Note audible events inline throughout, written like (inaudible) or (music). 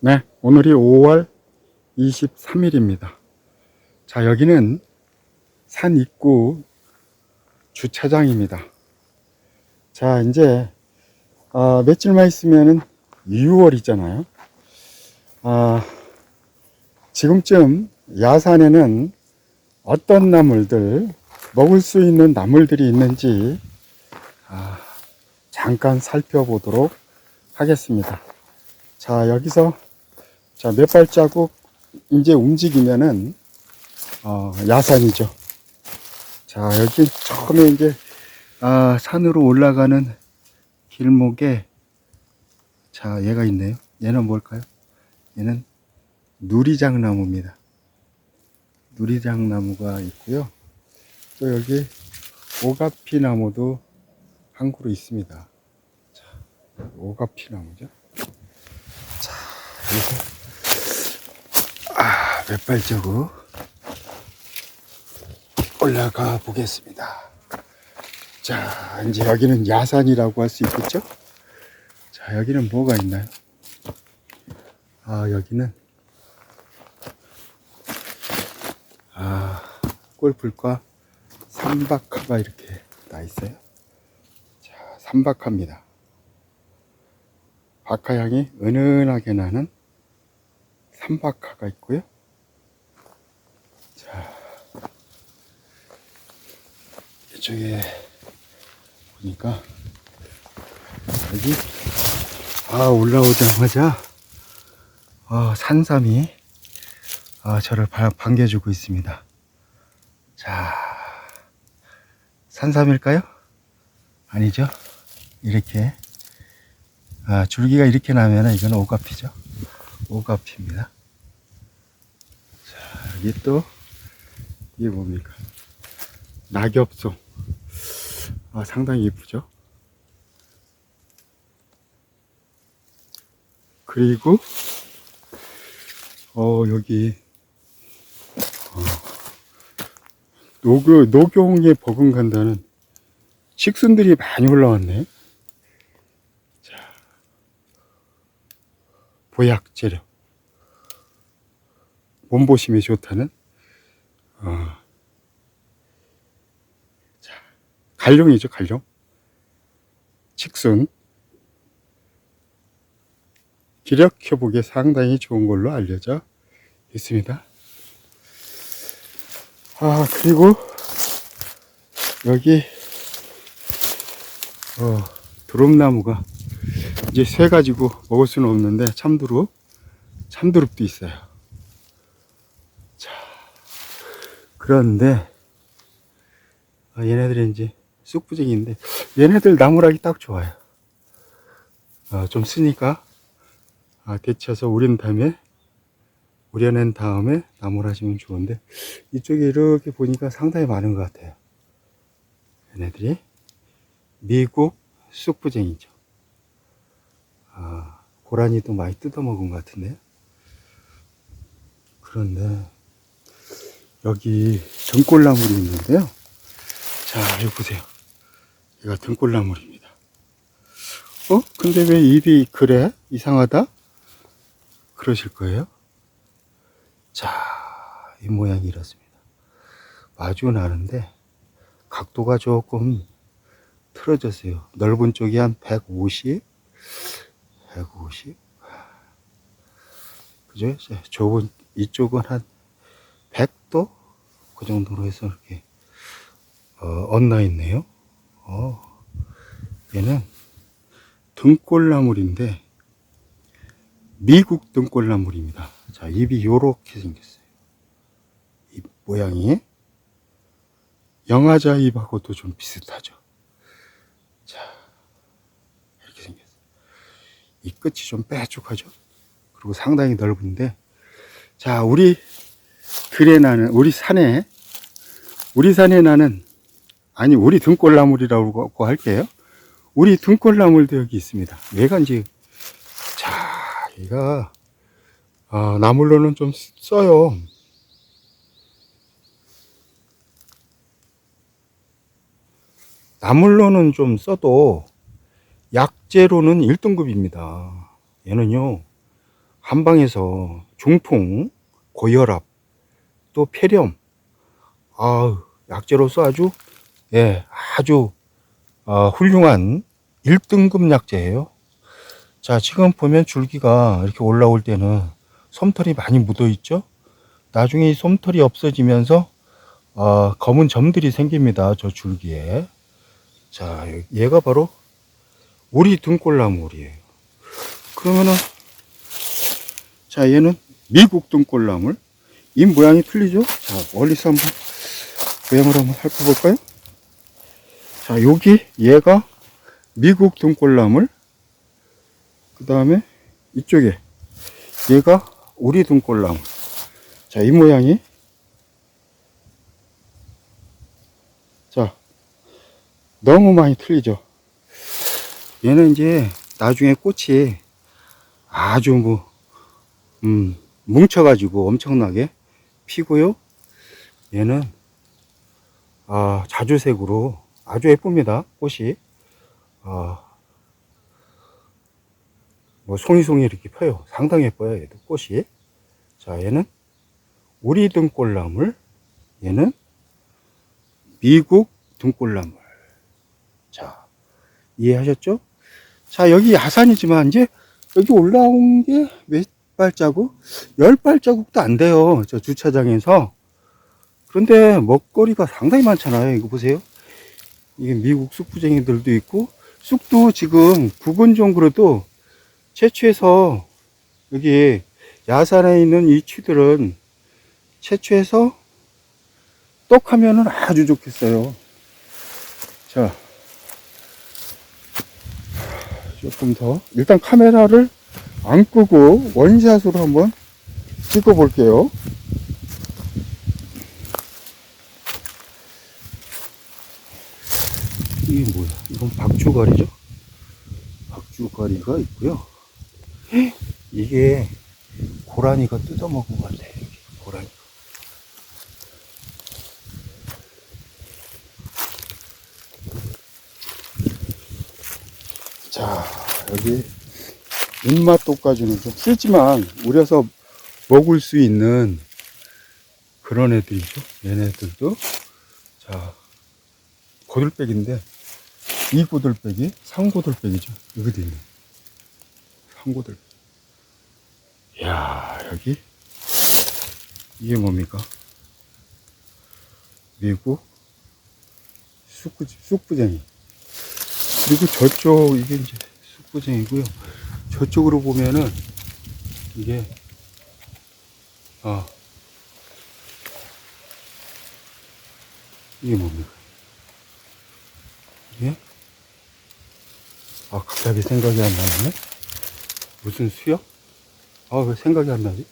네, 오늘이 5월 23일입니다. 자, 여기는 산 입구 주차장입니다. 자, 이제, 아, 며칠만 있으면은 6월이잖아요. 아, 지금쯤 야산에는 어떤 나물들, 먹을 수 있는 나물들이 있는지, 아, 잠깐 살펴보도록 하겠습니다. 자, 여기서 자, 몇 발자국 이제 움직이면은 어, 야산이죠. 자, 여기 처음에 이제 아, 산으로 올라가는 길목에 자, 얘가 있네요. 얘는 뭘까요? 얘는 누리장나무입니다. 누리장나무가 있고요. 또 여기 오가피 나무도 한 그루 있습니다. 자, 오가피 나무죠. 그래서 발자국 올라가 보겠습니다. 자, 이제 여기는 야산이라고 할 수 있겠죠? 자, 여기는 뭐가 있나요? 아, 여기는 아, 꿀불과 삼박하가 이렇게 나 있어요. 자, 삼박합니다. 박하향이 은은하게 나는 삼박하가 있고요. 이쪽에 보니까 여기 아 올라오자마자 아, 산삼이 아, 저를 바- 반겨주고 있습니다. 자, 산삼일까요? 아니죠? 이렇게 아, 줄기가 이렇게 나면은 이건 오가피죠. 오가피입니다. 자, 여기 또, 이게 뭡니까? 낙엽송. 아, 상당히 예쁘죠? 그리고, 어, 여기, 어, 녹, 녹용에 버금간다는 식순들이 많이 올라왔네. 보약 재료 몸보심에 좋다는 어, 자, 갈룡이죠 갈룡. 직순. 기력 회복에 상당히 좋은 걸로 알려져 있습니다. 아 그리고 여기 어, 두릅나무가 이제 쇠 가지고 먹을 수는 없는데 참두릅 참두릅도 있어요. 자 그런데 아, 얘네들이 이제 쑥부쟁이인데 얘네들 나무라기 딱 좋아요 아, 좀 쓰니까 아, 데쳐서 우린 다음에 우려낸 다음에 나무를 하시면 좋은데 이쪽에 이렇게 보니까 상당히 많은 것 같아요 얘네들이 미국 쑥부쟁이죠 아, 고라니도 많이 뜯어먹은 것 같은데요. 그런데 여기 등골나물이 있는데요. 자, 여기 보세요. 얘가 등골나물입니다. 어? 근데 왜 입이 그래? 이상하다? 그러실 거예요. 자, 이 모양이 이렇습니다. 마주 나는데 각도가 조금 틀어졌어요. 넓은 쪽이 한 150, 150. 그죠? 좁은, 이쪽은 한 100도? 그 정도로 해서 이렇게, 어, 엇나 있네요. 어, 얘는 등골나물인데, 미국 등골나물입니다. 자, 입이 요렇게 생겼어요. 입 모양이. 영화자 입하고도 좀 비슷하죠. 자, 이렇게 생겼어요. 이 끝이 좀 빼쭉하죠. 그리고 상당히 넓은데, 자, 우리 들에 나는, 우리 산에, 우리 산에 나는, 아니, 우리 등골나물이라고 할게요. 우리 등골나물도 여기 있습니다. 얘가 이제, 자, 얘가, 아, 나물로는 좀 써요. 나물로는 좀 써도, 약재로는 1등급입니다. 얘는요, 한방에서 중풍, 고혈압, 또 폐렴, 아 약재로서 아주 예 아주 어, 훌륭한 1등급 약재예요. 자 지금 보면 줄기가 이렇게 올라올 때는 솜털이 많이 묻어 있죠. 나중에 이 솜털이 없어지면서 어, 검은 점들이 생깁니다. 저 줄기에. 자 얘가 바로 오리 등골나물이에요. 그러면은 자 얘는 미국 등골나물 이 모양이 틀리죠? 자 멀리서 한번 모양을 한번 살펴볼까요? 자 여기 얘가 미국 등골나물 그 다음에 이쪽에 얘가 오리 등골나물 자 이 모양이. 자 너무 많이 틀리죠? 얘는 이제 나중에 꽃이 아주 뭐, 음, 뭉쳐가지고 엄청나게 피고요. 얘는, 아, 자주색으로 아주 예쁩니다. 꽃이. 아, 뭐, 송이송이 이렇게 펴요. 상당히 예뻐요. 얘도 꽃이. 자, 얘는 우리 등골나물. 얘는 미국 등골나물. 자, 이해하셨죠? 자, 여기 야산이지만 이제 여기 올라온 게 몇 발자국? 열 발자국도 안 돼요. 저 주차장에서. 그런데 먹거리가 상당히 많잖아요. 이거 보세요. 이게 미국 쑥부쟁이들도 있고, 쑥도 지금 부분종으로도 채취해서 여기 야산에 있는 이 취들은 채취해서 떡하면은 아주 좋겠어요. 자, 조금 더 일단 카메라를 안 끄고 원샷으로 한번 찍어 볼게요 이게 뭐야 이건 박주가리죠? 박주가리가 있고요. 헉, 이게 고라니가 뜯어먹은 것 같아 여기 고라니. 자 여기 입맛도까지는 좀 쓰지만 우려서 먹을 수 있는 그런 애들이죠. 얘네들도. 자 고들빼기인데 이 고들빼기 상고들빼기죠. 여기도 있네. 상고들 야 여기? 이게 뭡니까? 미국 쑥부, 쑥부쟁이. 그리고 저쪽 이게 이제 쑥부쟁이고요. 저쪽으로 보면은 이게 아 이게 뭡니까? 이게 아 갑자기 생각이 안 나네. 무슨 수염? 아왜 생각이 안 나지?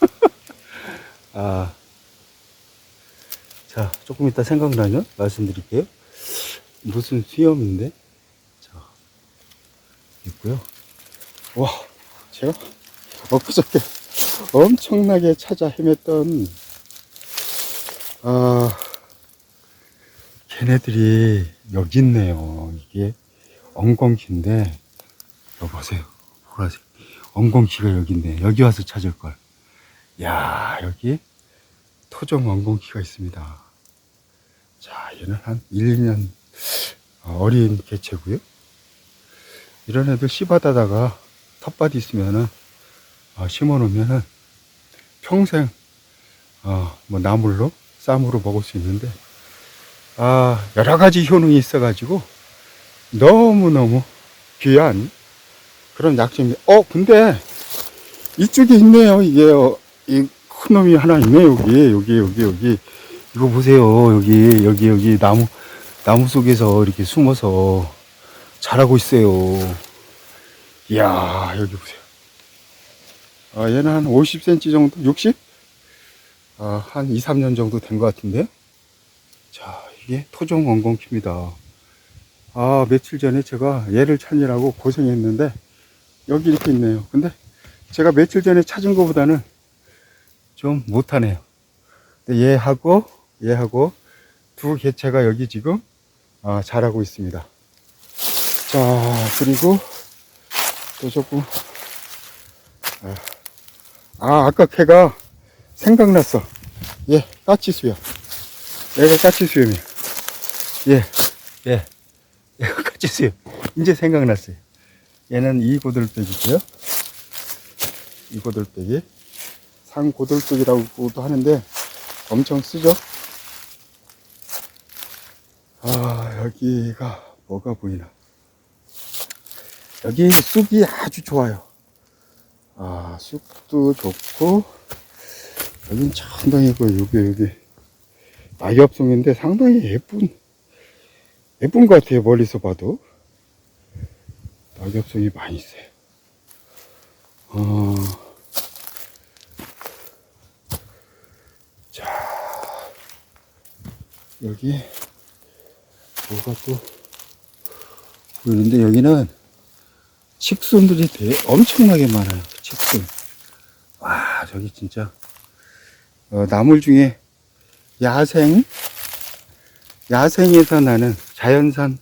(laughs) 아. 자, 조금 이따 생각나면 말씀드릴게요. 무슨 수염인데? 자, 있고요. 와, 제가 엊그저께 엄청나게 찾아 헤맸던, 아, 걔네들이 여기 있네요. 이게 엉겅퀴인데, 여기 보세요. 보라색. 엉겅퀴가 여기 있네. 여기 와서 찾을 걸. 야, 여기 토종 엉겅퀴가 있습니다. 자, 얘는 한 1, 2년 어, 어린 개체고요. 이런 애들 씨바다다가 텃밭 있으면은 어, 심어 놓으면은 평생 어, 뭐 나물로 쌈으로 먹을 수 있는데 아 여러 가지 효능이 있어가지고 너무 너무 귀한 그런 약점이. 어 근데 이쪽에 있네요. 이게 어, 이큰 놈이 하나 있네 여기 여기 여기 여기 이거 보세요 여기 여기 여기 나무 나무 속에서 이렇게 숨어서 자라고 있어요. 이야, 여기 보세요. 아, 얘는 한 50cm 정도, 60? 아, 한 2, 3년 정도 된 것 같은데. 자, 이게 토종 엉겅퀴입니다. 아, 며칠 전에 제가 얘를 찾느라고 고생했는데, 여기 이렇게 있네요. 근데 제가 며칠 전에 찾은 것보다는 좀 못하네요. 근데 얘하고, 얘하고 두 개체가 여기 지금 아, 자라고 있습니다. 자, 그리고 또 조금 아, 아, 아까 걔가 생각났어. 예, 까치수야. 얘가 까치수염이야. 예, 예. 얘 가 까치수염. 이제 생각났어요. 얘는 이 고들빼기고요. 이 고들빼기. 상 고들빼기라고도 하는데 엄청 쓰죠? 아, 여기가 뭐가 보이나. 여기 쑥이 아주 좋아요. 아, 쑥도 좋고, 여긴 그, 여기, 여기, 낙엽송인데 상당히 예쁜, 예쁜 것 같아요. 멀리서 봐도. 낙엽송이 많이 있어요. 어, 자, 여기, 뭐가 또 보이는데, 여기는 칡순들이 되게 엄청나게 많아요. 칡순. 와, 저기 진짜, 어, 나물 중에 야생, 야생에서 나는 자연산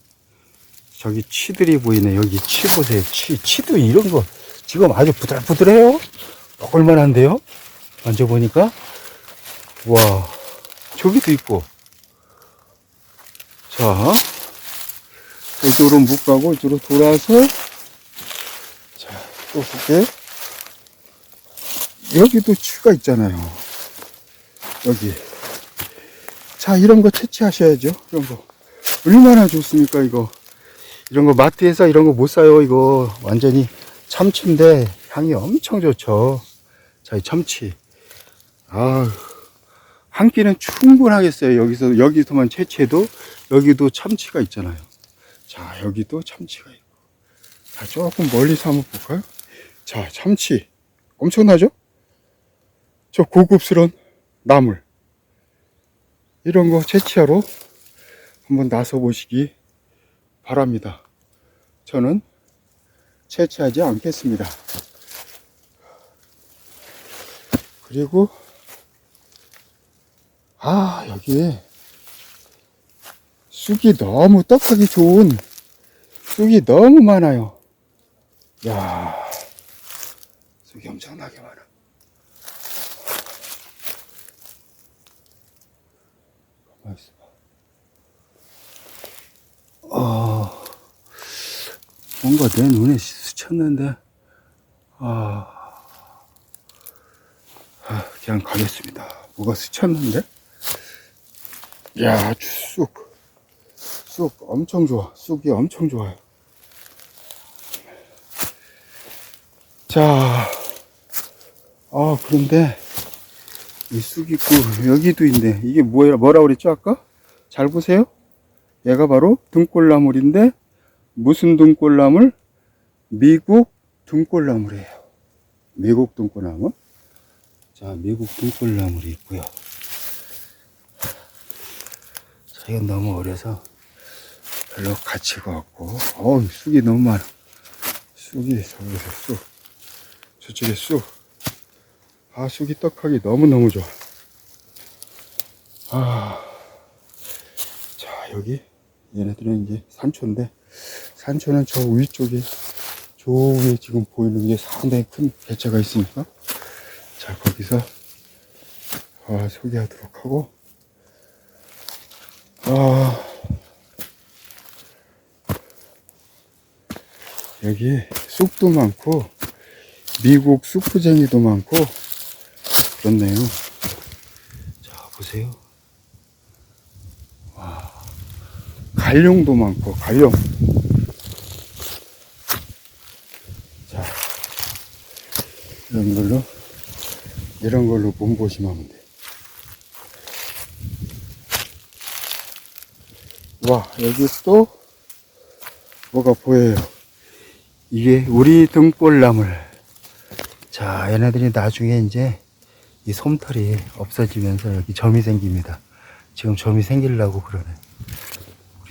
저기 치들이 보이네. 여기 치 보세요. 치, 치도 이런 거 지금 아주 부들부들해요. 먹을 만한데요? 만져보니까. 와, 저기도 있고. 자, 이쪽으로 못 가고 이쪽으로 돌아서 자, 또 볼게. 여기도 치가 있잖아요. 여기. 자, 이런 거 채취하셔야죠. 이런 거. 얼마나 좋습니까, 이거. 이런 거 마트에서 이런 거 못 사요, 이거. 완전히 참치인데 향이 엄청 좋죠. 자, 이 참치. 아한 끼는 충분하겠어요. 여기서, 여기서만 채취해도 여기도 참치가 있잖아요. 자, 여기도 참치가 있고. 자, 조금 멀리서 한번 볼까요? 자, 참치. 엄청나죠? 저 고급스러운 나물. 이런 거 채취하러 한번 나서 보시기 바랍니다. 저는 채취하지 않겠습니다. 그리고 아 여기 쑥이 너무 떡하기 좋은 쑥이 너무 많아요. 야 쑥이 엄청나게 많아. 가만 있어봐. 어, 뭔가 내 눈에 스쳤는데, 아, 아, 그냥 가겠습니다. 뭐가 스쳤는데? 야, 쑥. 쑥 엄청 좋아. 쑥이 엄청 좋아요. 자, 아, 그런데, 이 쑥 있고, 여기도 있네. 이게 뭐야, 뭐라 그랬죠, 아까? 잘 보세요. 얘가 바로 등골나물인데 무슨 등골나물? 미국 등골나물이에요. 미국 등골나물. 자, 미국 등골나물이 있고요. 자, 이건 너무 어려서 별로 가치가 없고, 어우, 쑥이 너무 많아. 쑥이 저기서 쑥, 저쪽에 쑥. 아, 쑥이 떡하기 너무너무 좋아. 아. 자, 여기 얘네들은 이제 산초인데 산초는 저 위쪽에 저 위에 지금 보이는 게 상당히 큰 개체가 있으니까 자 거기서 아, 소개하도록 하고. 아. 여기 쑥도 많고 미국 쑥부쟁이도 많고 그렇네요. 자 보세요 갈룡도 많고 갈룡 자 이런 걸로 이런 걸로 몸보심하면 돼와 여기 또 뭐가 보여요? 이게 우리 등골나물. 자 얘네들이 나중에 이제 이 솜털이 없어지면서 여기 점이 생깁니다. 지금 점이 생기려고 그러네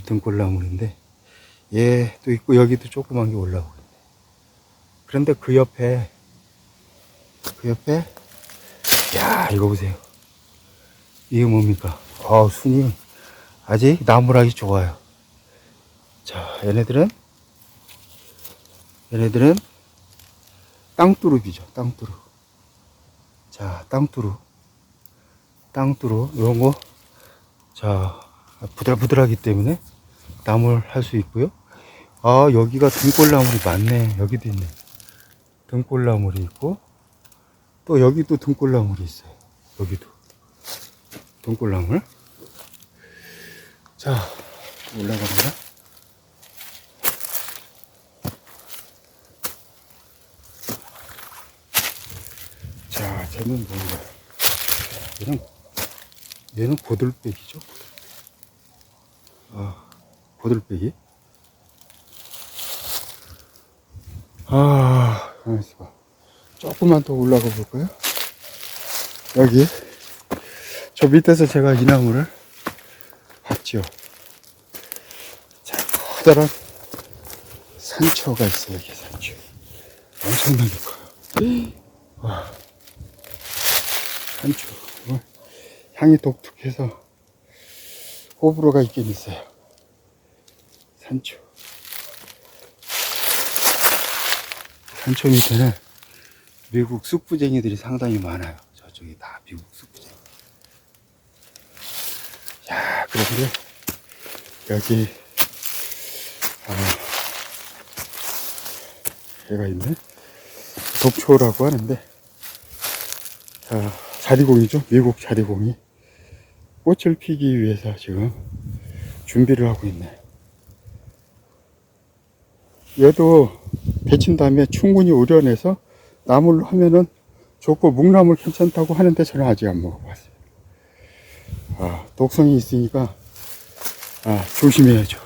등골나물인데 얘 또 있고 여기도 조그만 게 올라오고 있네. 그런데 그 옆에 그 옆에 야 이거 보세요 이게 뭡니까 아 순이 아직 나무락이 좋아요 자 얘네들은 얘네들은 땅두릅이죠, 땅두릅. 자, 땅두릅. 땅두릅. 이런 거, 자, 부들부들하기 때문에 나물 할수 있고요. 아, 여기가 등골나물이 많네. 여기도 있네. 등골나물이 있고, 또 여기도 등골나물이 있어요. 여기도. 등골나물. 자, 올라갑니다. 자, 쟤는 뭔가. 얘는, 얘는 고들빼기죠. 아, 고들빼기. 아, 가만있어 봐. 조금만 더 올라가 볼까요? 여기. 저 밑에서 제가 이 나무를 봤죠. 자, 커다란 산초가 있어요, 여기 산초. 엄청나게 커요. 와. 산초. 어, 향이 독특해서 호불호가 있긴 있어요. 산초. 산초 밑에는 미국 쑥부쟁이들이 상당히 많아요. 저쪽이 다 미국 쑥부쟁이. 야, 그런데 여기 아, 얘가 있네. 독초라고 하는데 자, 자리공이죠. 미국 자리공이 꽃을 피기 위해서 지금 준비를 하고 있네. 얘도 데친 다음에 충분히 우려내서 나물로 하면은 좋고 묵나물 괜찮다고 하는데 저는 아직 안 먹어봤어요. 아, 독성이 있으니까 아, 조심해야죠.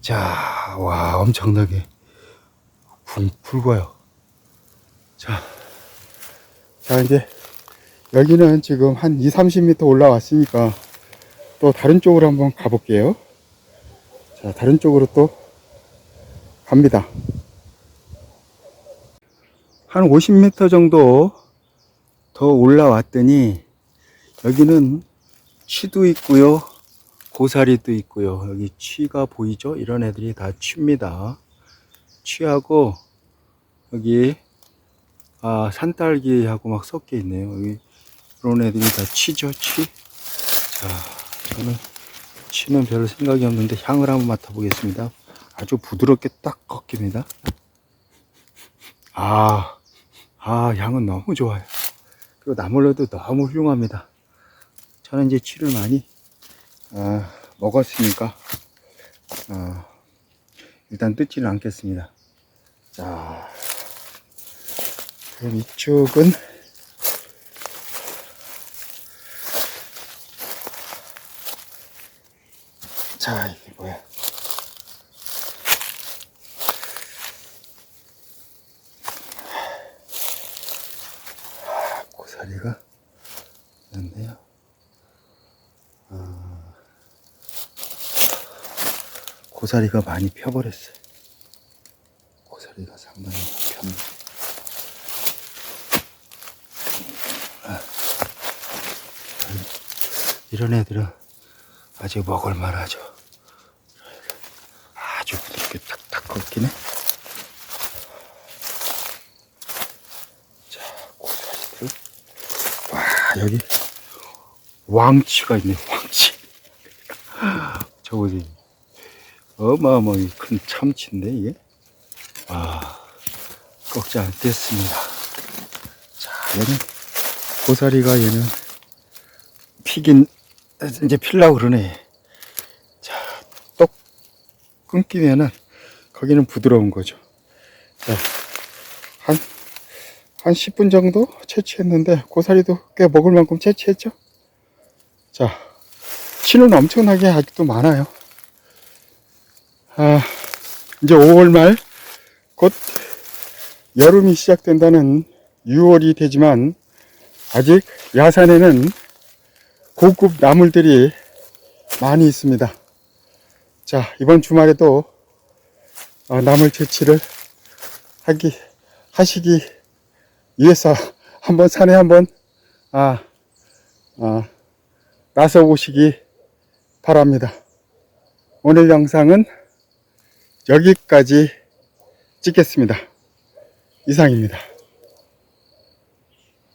자, 와, 엄청나게 붕 붉어요. 자, 자, 이제 여기는 지금 한 2, 30m 올라왔으니까 또 다른 쪽으로 한번 가볼게요. 자, 다른 쪽으로 또 갑니다. 한 50m 정도 더 올라왔더니 여기는 취도 있고요. 고사리도 있고요. 여기 취가 보이죠? 이런 애들이 다 취입니다. 취하고 여기 아, 산딸기하고 막 섞여 있네요. 여기 이런 애들이 다 취죠, 취. 자, 저는 취는 별 생각이 없는데 향을 한번 맡아보겠습니다. 아주 부드럽게 딱 꺾입니다. 아, 아, 향은 너무 좋아요. 그리고 나물로도 너무 훌륭합니다. 저는 이제 취를 많이 아, 먹었으니까 아, 일단 뜯지는 않겠습니다. 자, 그럼 이쪽은 자 이게 뭐야? 아, 고사리가 있는데요. 아, 고사리가 많이 펴버렸어요. 고사리가 상당히 폈네. 이런 애들은 아직 먹을만 하죠. 아주 부드럽게 탁탁 꺾이네. 자, 고사리들. 와, 여기 왕치가 있네, 왕치. 저 보지. 어마어마하게 큰 참치인데, 이게. 와, 꺾지 않겠습니다. 자, 얘는, 고사리가 얘는 피긴, 이제 필라고 그러네. 자, 똑 끊기면은, 거기는 부드러운 거죠. 자, 한, 한 10분 정도 채취했는데, 고사리도 꽤 먹을 만큼 채취했죠? 자, 치는 엄청나게 아직도 많아요. 아, 이제 5월 말, 곧 여름이 시작된다는 6월이 되지만, 아직 야산에는 고급 나물들이 많이 있습니다. 자, 이번 주말에도 어, 나물 채취를 하기, 하시기 위해서 한번 산에 한번, 아, 아, 나서 보시기 바랍니다. 오늘 영상은 여기까지 찍겠습니다. 이상입니다.